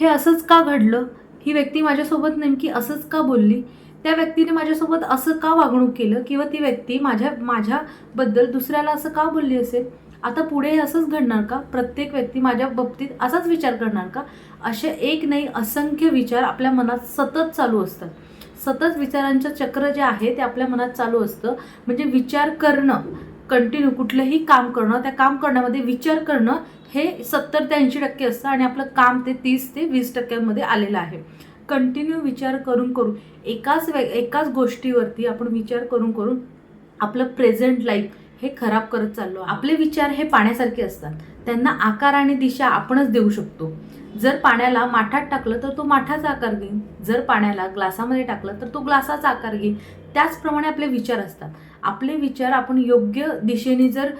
हे असंच का घडलं? ही व्यक्ती माझ्यासोबत नेमकी असंच का बोलली? त्या व्यक्तीने माझ्यासोबत असं का वागणूक केलं? किंवा ती व्यक्ती माझ्या माझ्याबद्दल दुसऱ्याला असं का बोलली असेल? आता पुढे असंच घडणार का? प्रत्येक व्यक्ती माझ्या बाबतीत असाच विचार करणार का? असे एक नाही असंख्य विचार आपल्या मनात सतत चालू असतात. सतत विचारांचं चक्र जे आहे ते आपल्या मनात चालू असतं. म्हणजे विचार करणं. कंटिन्यू कुठलंही काम करणं त्या काम करण्यामध्ये विचार करणं हे सत्तर ते ऐंशी टक्के असतं आणि आपलं काम ते तीस ते वीस टक्क्यांमध्ये आलेलं आहे. कंटिन्यू विचार करून करून एकाच वे एकाच गोष्टीवरती आपण विचार करून करून आपलं प्रेझेंट लाईफ हे खराब करत चाललो. आपले विचार हे पाण्यासारखे असतात. त्यांना आकार आणि दिशा आपणच देऊ शकतो. जर पाण्याला माठात टाकलं तर तो माठाचा आकार घेईन. जर पाण्याला ग्लासामध्ये टाकलं तर तो ग्लासाचा आकार घेईन. त्याचप्रमाणे आपले विचार असतात. आपले विचार आपण योग्य दिशेने जर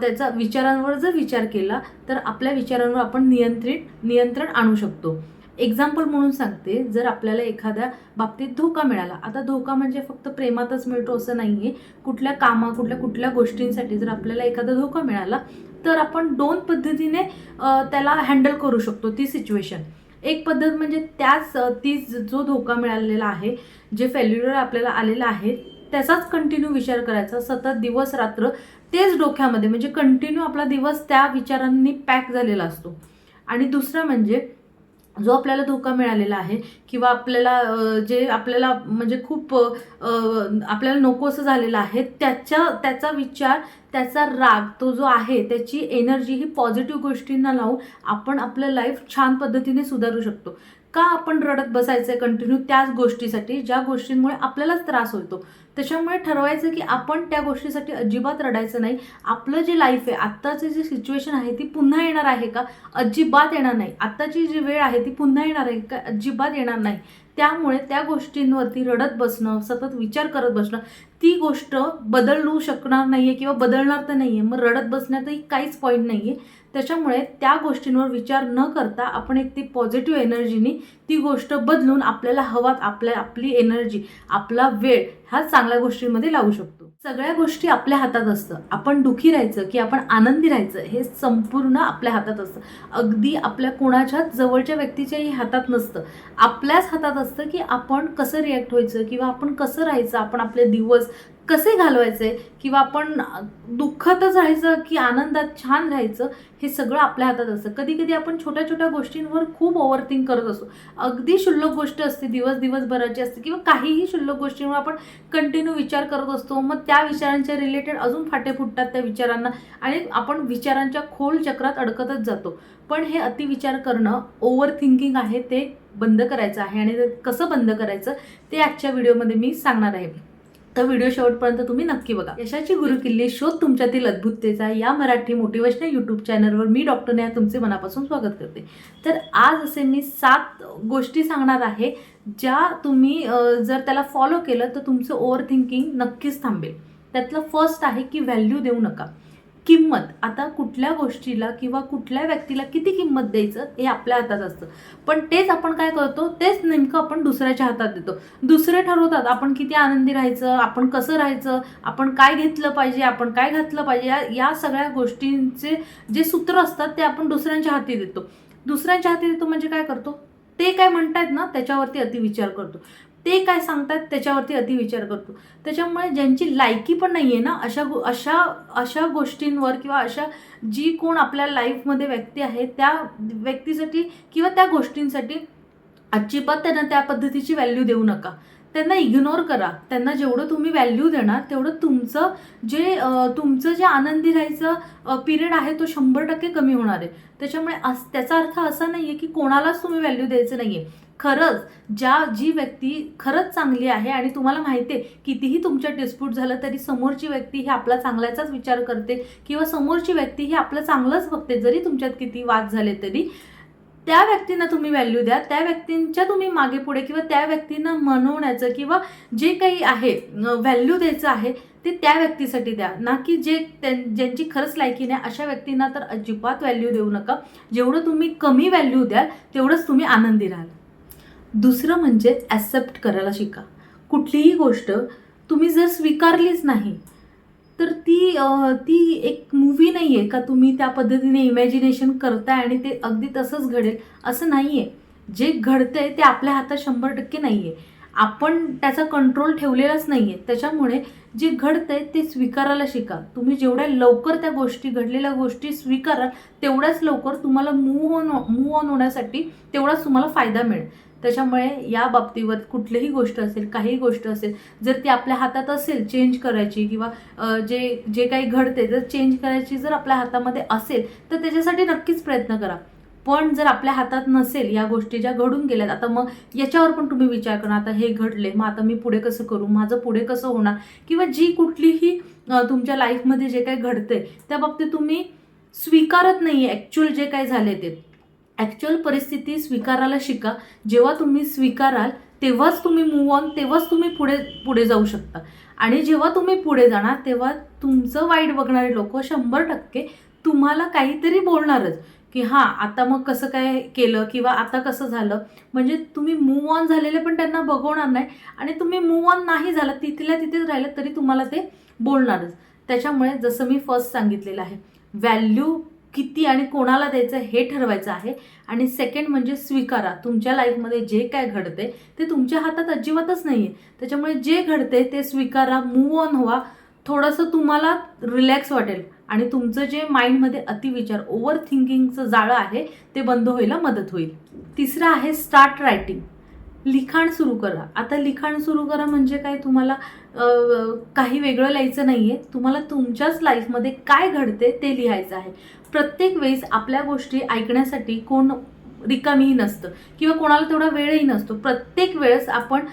त्याचा विचारांवर जर विचार केला तर आपल्या विचारांवर आपण नियंत्रित नियंत्रण आणू शकतो. एक्झाम्पल म्हणून सांगते. जर आपल्याला एखाद्या बाबतीत धोका मिळाला आता धोका म्हणजे फक्त प्रेमातच मिळतो असं नाही आहे कुठल्या कामा कुठल्या कुठल्या गोष्टींसाठी जर आपल्याला एखादा धोका मिळाला तर आपण दोन पद्धतीने त्याला हँडल करू शकतो ती सिच्युएशन एक पद्धत म्हणजे त्याच ती जो धोका मिळालेला आहे जे फेल्युअर आपल्याला आलेलं आहे त्याचाच कंटिन्यू विचार करायचा. सतत दिवस रात्र तेच डोक्यामध्ये म्हणजे कंटिन्यू आपला दिवस त्या विचारांनी पॅक झालेला असतो. आणि दुसरं म्हणजे जो आपल्याला धोका मिळालेला आहे किंवा आपल्याला जे आपल्याला म्हणजे खूप आपल्याला नको आपल्याला नकोसं झालेलं आहे त्याच्या त्याचा विचार त्याचा राग तो जो आहे त्याची एनर्जी ही पॉझिटिव्ह गोष्टींना लावून आपण आपलं लाईफ छान पद्धतीने सुधारू शकतो. का आपण रडत बसायचं आहे कंटिन्यू त्याच गोष्टीसाठी ज्या गोष्टींमुळे आपल्यालाच त्रास होतो? त्याच्यामुळे ठरवायचं की आपण त्या गोष्टीसाठी अजिबात रडायचं नाही. आपलं जे लाईफ आहे आत्ताची जी सिच्युएशन आहे ती पुन्हा येणार आहे का? अजिबात येणार नाही. आत्ताची जी वेळ आहे ती पुन्हा येणार आहे का? अजिबात येणार नाही. त्यामुळे त्या गोष्टींवरती रडत बसणं सतत विचार करत बसणं ती गोष्ट बदलू शकणार नाही आहे किंवा बदलणार तर नाही आहे मग रडत बसण्यातही काहीच पॉईंट नाही आहे त्याच्यामुळे त्या गोष्टींवर विचार न करता आपण एक ती पॉझिटिव्ह एनर्जीनी ती गोष्ट बदलून आपल्याला हवा आपल्या आपली एनर्जी आपला वेळ ह्या चांगल्या गोष्टींमध्ये लावू शकतो. सगळ्या गोष्टी आपल्या हातात असतं. आपण दुखी राहायचं की आपण आनंदी राहायचं हे संपूर्ण आपल्या हातात असतं. अगदी आपल्या कोणाच्याच जवळच्या व्यक्तीच्याही हातात नसतं. आपल्याच हातात असतं की आपण कसं रिॲक्ट व्हायचं किंवा आपण कसं राहायचं आपण आपले दिवस कसे घालवायचे किंवा आपण दुःखातच राहायचं की आनंदात छान राहायचं हे सगळं आपल्या हातात असतं. कधी कधी आपण छोट्या छोट्या गोष्टींवर खूप ओव्हरथिंक करत असतो. अगदी शुल्लक गोष्ट असते दिवस दिवसभराची असते किंवा काहीही शुल्लक गोष्टींवर आपण कंटिन्यू विचार करत असतो. मग त्या विचारांच्या रिलेटेड अजून फाटे फुटतात त्या विचारांना आणि आपण विचारांच्या खोल चक्रात अडकतच जातो. पण हे अतिविचार करणं ओव्हर थिंकिंग आहे ते बंद करायचं आहे आणि ते कसं बंद करायचं ते आजच्या व्हिडिओमध्ये मी सांगणार आहे. तर व्हिडिओ शेवटपर्यंत तुम्ही नक्की बघा. यशाची गुरुकिल्ली शोध तुमच्यातील अद्भुततेचा या मराठी मोटिवेशनल यूट्यूब चॅनलवर मी डॉक्टर नेहा तुमचे मनापासून स्वागत करते. तर आज असे मी सात गोष्टी सांगणार आहे ज्या तुम्ही जर त्याला फॉलो केलं तर तुमचं ओव्हर थिंकिंग नक्कीच थांबेल. त्यातलं फर्स्ट आहे की व्हॅल्यू देऊ नका. किंमत आता कुठल्या गोष्टीला किंवा कुठल्या व्यक्तीला किती किंमत द्यायचं हे आपल्या हातात असतं. पण तेच आपण काय करतो तेच नेमकं आपण दुसऱ्याच्या हातात देतो. दुसरे ठरवतात आपण किती आनंदी राहायचं आपण कसं राहायचं आपण काय घेतलं पाहिजे आपण काय घातलं पाहिजे या या सगळ्या गोष्टींचे जे सूत्र असतात ते आपण दुसऱ्यांच्या हाती देतो. दुसऱ्यांच्या हाती देतो म्हणजे काय करतो? ते काय म्हणतायत ना त्याच्यावरती अतिविचार करतो. ते काय सांगतात त्याच्यावरती अतिविचार करतो. त्याच्यामुळे ज्यांची लायकी पण नाही आहे ना अशा गो अशा अशा गोष्टींवर किंवा अशा जी कोण आपल्या लाईफमध्ये व्यक्ती आहे त्या व्यक्तीसाठी किंवा त्या गोष्टींसाठी अजिबात त्यांना त्या पद्धतीची व्हॅल्यू देऊ नका. त्यांना इग्नोर करा. त्यांना जेवढं तुम्ही व्हॅल्यू देणार तेवढं तुमचं जे तुमचं जे आनंदी राहायचं पिरियड आहे तो शंभर टक्के कमी होणार आहे. त्याच्यामुळे अस त्याचा अर्थ असा नाही आहे की कोणालाच तुम्ही व्हॅल्यू द्यायचं नाही आहे खरंच ज्या जी व्यक्ती खरंच चांगली आहे आणि तुम्हाला माहिती आहे कितीही तुमच्या डिस्प्यूट झालं तरी समोरची व्यक्ती ही आपला चांगल्याचाच विचार करते किंवा समोरची व्यक्ती ही आपलं चांगलंच बघते जरी तुमच्यात किती वाद झाले तरी. त्या व्यक्तींना तुम्ही व्हॅल्यू द्या त्या व्यक्तींच्या तुम्ही मागे पुढे किंवा त्या व्यक्तींना मनवण्याचं किंवा जे काही आहे व्हॅल्यू द्यायचं आहे ते त्या व्यक्तीसाठी द्या. ना की जे त्यां- ज्यांची खरंच लायकी नाही अशा व्यक्तींना तर अजिबात व्हॅल्यू देऊ नका. जेवढं तुम्ही कमी व्हॅल्यू द्याल तेवढंच तुम्ही आनंदी राहाल. दुसरं म्हणजे ॲक्सेप्ट करायला शिका. कुठलीही गोष्ट तुम्ही जर स्वीकारलीच नाही तर ती ती एक मूवी नाही आहे का तुम्ही त्या पद्धतीने इमॅजिनेशन करताय आणि ते अगदी तसंच घडेल असं नाही आहे जे घडतंय ते आपल्या हातात शंभर टक्के नाही आहे आपण त्याचा कंट्रोल ठेवलेलाच नाही आहे त्याच्यामुळे जे घडतंय ते स्वीकारायला शिका. तुम्ही जेवढ्या लवकर त्या गोष्टी घडलेल्या गोष्टी स्वीकाराल तेवढ्याच लवकर तुम्हाला मूव ऑन मूव ऑन होण्यासाठी तेवढाच तुम्हाला फायदा मिळेल. त्याच्यामुळे या बाबतीवर कुठलीही गोष्ट असेल काही गोष्ट असेल जर ती आपल्या हातात असेल चेंज करायची किंवा जे जे काही घडते जर चेंज करायची जर आपल्या हातामध्ये असेल तर त्याच्यासाठी नक्कीच प्रयत्न करा. पण जर आपल्या हातात नसेल या गोष्टी ज्या घडून गेल्यात आता मग याच्यावर पण तुम्ही विचार करा आता हे घडले मग आता मी पुढे कसं करू माझं पुढे कसं होणार? किंवा जी कुठलीही तुमच्या लाईफमध्ये जे काही घडते त्या बाबतीत तुम्ही स्वीकारत नाही आहे ॲक्च्युअल जे काय झाले ते. ॲक्च्युअल परिस्थिती स्वीकारायला शिका. जेव्हा तुम्ही स्वीकाराल तेव्हाच तुम्ही मूव ऑन तेव्हाच तुम्ही पुढे पुढे जाऊ शकता. आणि जेव्हा तुम्ही पुढे जाणार तेव्हा तुमचं वाईट बघणारे लोक शंभर टक्के तुम्हाला काहीतरी बोलणारच. की हां आता मग कसं काय केलं किंवा आता कसं झालं? म्हणजे तुम्ही मूव ऑन झालेले पण त्यांना बघवणार नाही. आणि तुम्ही मूव ऑन नाही झालं तिथल्या तिथेच राहिलं तरी तुम्हाला ते बोलणारच. त्याच्यामुळे जसं मी फर्स्ट सांगितलेलं आहे व्हॅल्यू किती आणि कोणाला द्यायचं हे ठरवायचं आहे. आणि सेकंड म्हणजे स्वीकारा. तुमच्या लाईफमध्ये जे काय घडते ते तुमच्या हातात अजिबातच नाही आहे त्याच्यामुळे जे घडते ते स्वीकारा मूव ऑन व्हा. थोडंसं तुम्हाला रिलॅक्स वाटेल. आणि तुमचं जे माइंडमध्ये अतिविचार ओव्हर थिंकिंगचं जाळं आहे ते बंद व्हायला मदत होईल. तिसरं आहे स्टार्ट रायटिंग लिखाण सुरू करा. आता लिखाण सुरू करा म्हणजे काय? तुम्हाला काही वेगळं लिहायचं नाही आहे तुम्हाला तुमच्याच लाईफमध्ये काय घडते ते लिहायचं आहे. प्रत्येक वेळेस आपल्या गोष्टी ऐकण्यासाठी कोण रिकामीही नसतं किंवा कोणाला तेवढा वेळही नसतो. प्रत्येक वेळेस आपण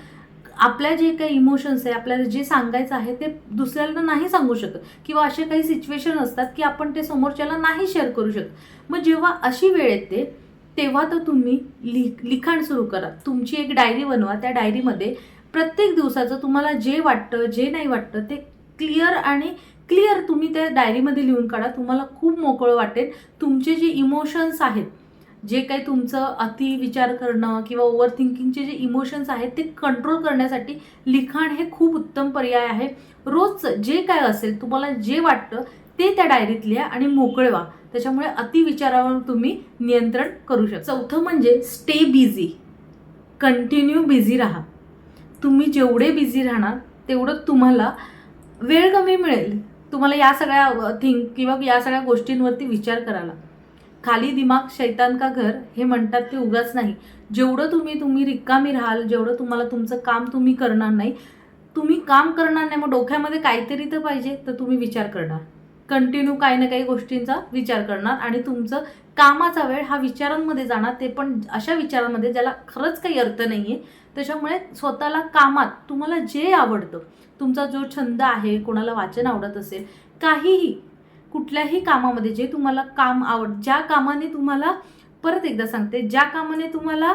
आपल्या जे काही इमोशन्स आहे आपल्याला जे सांगायचं आहे ते दुसऱ्याला नाही सांगू शकत किंवा असे काही सिच्युएशन असतात की आपण ते समोरच्याला नाही शेअर करू शकत. मग जेव्हा अशी वेळ येते तेव्हा तर तुम्ही लि लिखाण सुरू करा. तुमची एक डायरी बनवा. त्या डायरीमध्ये प्रत्येक दिवसाचं तुम्हाला जे वाटतं जे नाही वाटतं ते क्लिअर आणि क्लिअर तुम्ही त्या डायरीमध्ये लिहून काढा. तुम्हाला खूप मोकळं वाटेल. तुमचे जे इमोशन्स आहेत जे काही तुमचं अति विचार करणं किंवा ओव्हर थिंकिंगचे जे इमोशन्स आहेत ते कंट्रोल करण्यासाठी लिखाण हे खूप उत्तम पर्याय आहे. रोजचं जे काय असेल तुम्हाला जे वाटतं ते त्या डायरीत लिहा आणि मोकळे व्हा. त्याच्यामुळे अतिविचारावर तुम्ही नियंत्रण करू शकता. चौथं म्हणजे स्टे बिझी कंटिन्यू बिझी राहा. तुम्ही जेवढे बिझी राहणार तेवढं तुम्हाला वेळ कमी मिळेल. तुम्हाला या सगळ्या थिंक किंवा या सगळ्या गोष्टींवरती विचार करायला. खाली दिमाग शैतान का घर हे म्हणतात ते उगाच नाही. जेवढं तुम्ही तुम्ही रिकामी राहाल जेवढं तुम्हाला तुमचं काम तुम्ही करणार नाही तुम्ही काम करणार नाही मग डोक्यामध्ये काहीतरी तर पाहिजे तर तुम्ही विचार करणार. कंटिन्यू काही ना काही गोष्टींचा विचार करणार आणि तुमचं कामाचा वेळ हा विचारांमध्ये जाणार ते पण अशा विचारांमध्ये ज्याला खरंच काही अर्थ नाही आहे त्याच्यामुळे स्वतःला कामात तुम्हाला जे आवडतं तुमचा जो छंद आहे कोणाला वाचन आवडत असेल काहीही कुठल्याही कामामध्ये जे तुम्हाला काम आवड ज्या कामाने तुम्हाला परत एकदा सांगते ज्या कामाने तुम्हाला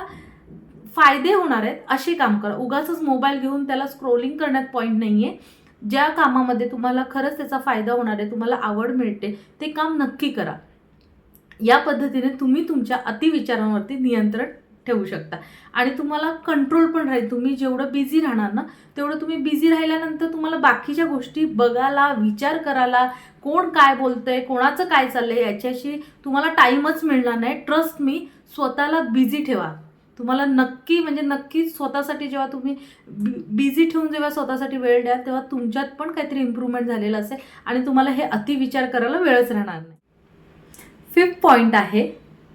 फायदे होणार आहेत असे काम करा. उगाच मोबाईल घेऊन त्याला स्क्रोलिंग करण्यात पॉईंट नाही आहे ज्या कामामध्ये तुम्हाला खरंच त्याचा फायदा होणार आहे तुम्हाला आवड मिळते ते काम नक्की करा. या पद्धतीने तुम्ही तुमच्या अतिविचारांवरती नियंत्रण ठेवू शकता. आणि तुम्हाला कंट्रोल पण राहील. तुम्ही जेवढं बिझी राहणार ना तेवढं तुम्ही बिझी राहिल्यानंतर तुम्हाला बाकीच्या गोष्टी बघायला विचार करायला कोण काय बोलतंय कोणाचं काय चाललंय याच्याशी तुम्हाला टाईमच मिळणार नाही. ट्रस्ट मी स्वतःला बिझी ठेवा. तुम्हाला नक्की म्हणजे नक्की स्वतःसाठी जेव्हा तुम्ही बिझी ठेवून जेव्हा स्वतःसाठी वेळ द्या तेव्हा तुमच्यात पण काहीतरी इम्प्रूव्हमेंट झालेलं असेल आणि तुम्हाला हे अतिविचार करायला वेळच राहणार नाही. फिफ्थ पॉईंट आहे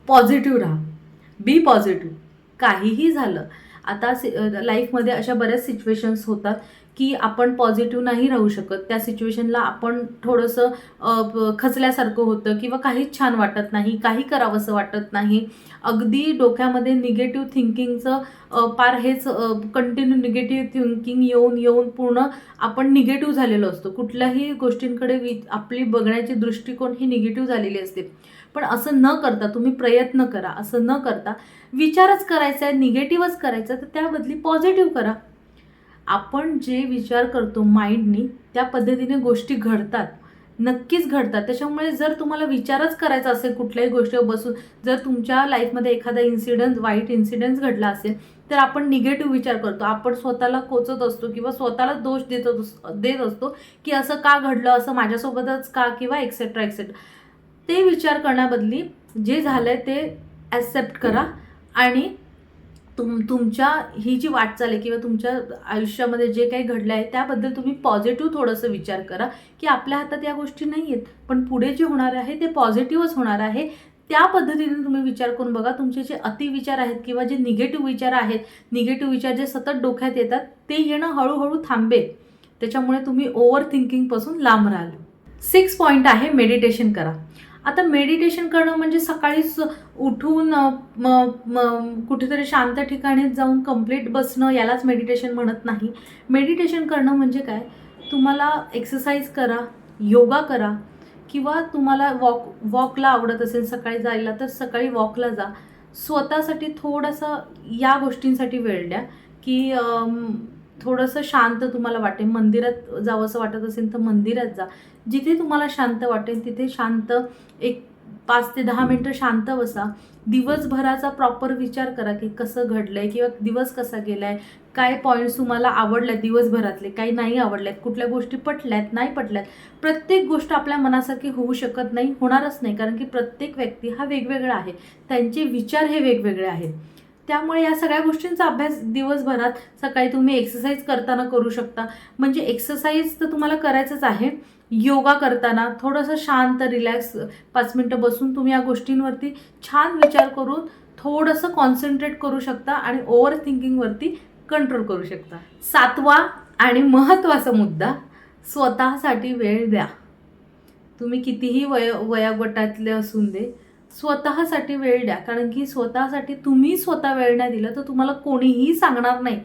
पॉझिटिव्ह राहा. बी पॉझिटिव्ह काहीही झालं आता सि लाईफमध्ये अशा बऱ्याच सिच्युएशन्स होतात की आपण पॉझिटिव्ह नाही राहू शकत त्या सिच्युएशनला आपण थोडंसं खचल्यासारखं होतं किंवा काहीच छान वाटत नाही काही करावंसं वाटत नाही. अगदी डोक्यामध्ये निगेटिव्ह थिंकिंगचं पार हेच कंटिन्यू निगेटिव्ह थिंकिंग येऊन येऊन पूर्ण आपण निगेटिव्ह झालेलो असतो. कुठल्याही गोष्टींकडे वि आपली बघण्याची दृष्टिकोन ही निगेटिव्ह झालेली असते. पण असं न करता तुम्ही प्रयत्न करा. असं न करता विचारच करायचा आहे निगेटिव्हच करायचा तर त्याबदली पॉझिटिव्ह करा. आपण जे विचार करतो माइंडनी त्या पद्धतीने गोष्टी घडतात. नक्कीच घडतात. त्याच्यामुळे जर तुम्हाला विचारच करायचा असेल कुठल्याही गोष्टीवर बसून जर तुमच्या लाईफमध्ये एखादा इन्सिडन्स वाईट इन्सिडन्स घडला असेल तर आपण निगेटिव्ह विचार करतो. आपण स्वतःला कोचत असतो किंवा स्वतःला दोष देत असतो देत असतो की असं का घडलं असं माझ्यासोबतच का किंवा एक्सेट्रा एक्सेट्रा ते विचार करण्याबदली जे झालं आहे ते ॲक्सेप्ट करा आणि तुम तुमच्या ही जी वाटचाल आहे किंवा तुमच्या आयुष्यामध्ये जे काही घडलं आहे त्याबद्दल तुम्ही पॉझिटिव्ह थोडंसं विचार करा की आपल्या हातात या गोष्टी नाही आहेत. पण पुढे जे होणार आहे ते पॉझिटिव्हच होणार आहे. त्या पद्धतीने तुम्ही विचार करून बघा तुमचे जे अतिविचार आहेत किंवा जे निगेटिव्ह विचार आहेत निगेटिव्ह विचार जे सतत डोक्यात येतात ते येणं हळूहळू थांबेल. त्याच्यामुळे तुम्ही ओव्हर थिंकिंगपासून लांब राहाल. सिक्स पॉईंट आहे मेडिटेशन करा. आता मेडिटेशन करणं म्हणजे सकाळीच उठून म, म, कुठेतरी शांत ठिकाणी जाऊन कंप्लीट बसणं यालाच मेडिटेशन म्हणत नाही. मेडिटेशन करणं म्हणजे काय? तुम्हाला एक्सरसाइज करा योगा करा किंवा तुम्हाला वॉक वॉकला आवडत असेल सकाळी जायला तर सकाळी वॉकला जा. स्वतःसाठी थोडंसं या गोष्टींसाठी वेळ द्या की थोडंसं शांत तुम्हाला वाटेल. मंदिरात जावंसं वाटत असेल तर मंदिरात जा. जिथे तुम्हाला शांत वाटेल तिथे शांत एक पाच ते दहा मिनटं शांत बसा. दिवसभराचा प्रॉपर विचार करा की कसं घडलं आहे किंवा दिवस कसा गेला आहे काय पॉईंट्स तुम्हाला आवडल्यात दिवसभरातले काही नाही आवडल्यात कुठल्या गोष्टी पटल्यात नाही पटल्यात. प्रत्येक गोष्ट आपल्या मनासारखी होऊ शकत नाही होणारच नाही कारण की प्रत्येक व्यक्ती हा वेगवेगळा आहे. त्यांचे विचार हे वेगवेगळे आहेत. त्यामुळे या सगळ्या गोष्टींचा अभ्यास दिवसभरात सकाळी तुम्ही एक्सरसाइज करताना करू शकता. म्हणजे एक्सरसाइज तर तुम्हाला करायचंच आहे. योगा करताना थोडंसं शांत रिलॅक्स पाच मिनटं बसून तुम्ही या गोष्टींवरती छान विचार करून थोडंसं कॉन्सन्ट्रेट करू शकता आणि ओव्हर थिंकिंगवरती कंट्रोल करू शकता. सातवा आणि महत्त्वाचा मुद्दा स्वतःसाठी वेळ द्या. तुम्ही कितीही वय वयोगटातले असून दे स्वतःसाठी वेळ द्या. कारण की स्वतःसाठी तुम्ही स्वतः वेळ नाही दिलं तर तुम्हाला कोणीही सांगणार नाही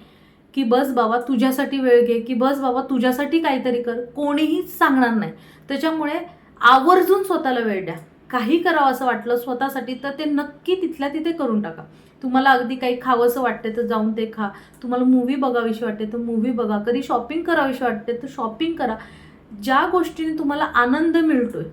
की बस बाबा तुझ्यासाठी वेळ घे की बस बाबा तुझ्यासाठी काहीतरी कर. कोणीहीच सांगणार नाही. त्याच्यामुळे आवर्जून स्वतःला वेळ द्या. काही करावं असं वाटलं स्वतःसाठी तर ते नक्की तिथल्या तिथे करून टाका. तुम्हाला अगदी काही खावंसं वाटते तर जाऊन ते खा. तुम्हाला मूवी बघावीशी वाटते तर मूवी बघा. कधी शॉपिंग करावीशी वाटते तर शॉपिंग करा. ज्या गोष्टीने तुम्हाला आनंद मिळतोय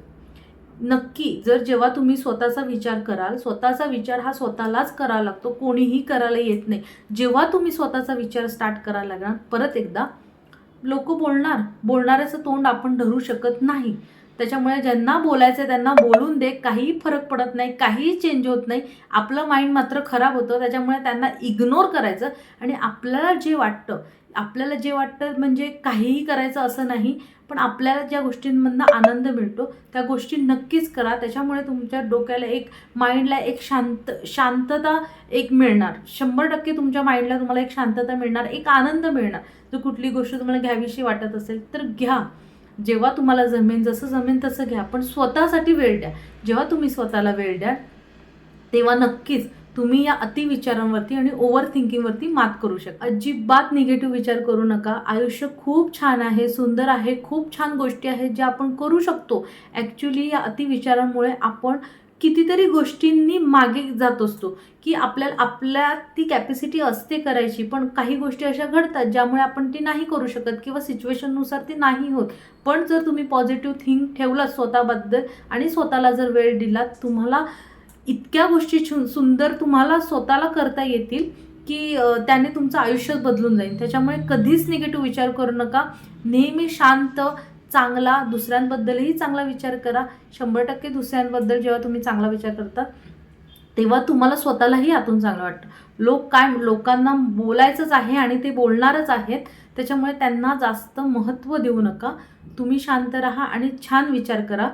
नक्की जर जेव्हा तुम्ही स्वतःचा विचार कराल स्वतःचा विचार हा स्वतःलाच करावा लागतो कोणीही करायला येत नाही. जेव्हा तुम्ही स्वतःचा विचार स्टार्ट करायला लागणार परत एकदा लोक बोलणार बोलणाऱ्याचं तोंड आपण धरू शकत नाही. त्याच्यामुळे ज्यांना बोलायचं आहे त्यांना बोलून दे काहीही फरक पडत नाही काहीही चेंज होत नाही. आपलं माइंड मात्र खराब होतं त्याच्यामुळे त्यांना इग्नोर करायचं आणि आपल्याला जे वाटतं आपल्याला जे वाटतं म्हणजे काहीही करायचं असं नाही पण आपल्याला ज्या गोष्टींमधनं आनंद मिळतो त्या गोष्टी नक्कीच करा. त्याच्यामुळे तुमच्या डोक्याला एक माइंडला एक शांत शांतता एक मिळणार. शंभर टक्के तुमच्या माइंडला तुम्हाला एक शांतता मिळणार एक आनंद मिळणार. जर कुठली गोष्ट तुम्हाला घ्यावीशी वाटत असेल तर घ्या. जेव्हा तुम्हाला जमेन जसं जमेन तसं घ्या. पण स्वतःसाठी वेळ द्या. जेव्हा तुम्ही स्वतःला वेळ द्या तेव्हा नक्कीच तुम्ही या अतिविचारांवरती आणि ओव्हर थिंकिंगवरती मात करू शकता. अजिबात निगेटिव्ह विचार करू नका. आयुष्य खूप छान आहे सुंदर आहे खूप छान गोष्टी आहेत ज्या आपण करू शकतो. ॲक्च्युली या अतिविचारांमुळे आपण कितीतरी गोष्टींनी मागे जात असतो की आपल्याला आपल्या ती कॅपॅसिटी असते करायची पण काही गोष्टी अशा घडतात ज्यामुळे आपण ती नाही करू शकत किंवा सिच्युएशननुसार ती नाही होत. पण जर तुम्ही पॉझिटिव्ह थिंक ठेवलात स्वतःबद्दल आणि स्वतःला जर वेळ दिलात तुम्हाला इतक्या गोष्टी छु- सुंदर तुम्हाला स्वतःला करता येतील की त्याने तुमचं आयुष्य बदलून जाईल. त्याच्यामुळे कधीच निगेटिव्ह विचार करू नका. नेहमी शांत चांगला दुसऱ्यांबद्दलही चांगला विचार करा. शंभर टक्के दुसऱ्यांबद्दल जेव्हा तुम्ही चांगला विचार करता तेव्हा तुम्हाला स्वतःलाही आतून चांगलं वाटतं. लोक काय लोकांना बोलायचंच आहे आणि ते बोलणारच आहेत. त्याच्यामुळे त्यांना जास्त महत्त्व देऊ नका. तुम्ही शांत राहा आणि छान विचार करा.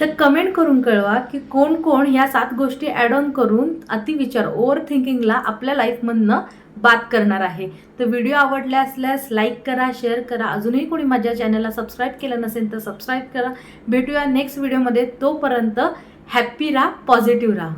तर कमेंट करून कळवा की कोण कोण ह्या सात गोष्टी ॲड ऑन करून अतिविचार ओव्हर थिंकिंगला आपल्या लाईफमधनं बात करणार आहे. तर व्हिडिओ आवडला असल्यास लाईक करा शेअर करा. अजूनही कोणी माझ्या चॅनलला सबस्क्राईब केलं नसेल तर सबस्क्राईब करा. भेटूया नेक्स्ट व्हिडिओमध्ये तोपर्यंत हॅप्पी राहा पॉझिटिव्ह राहा.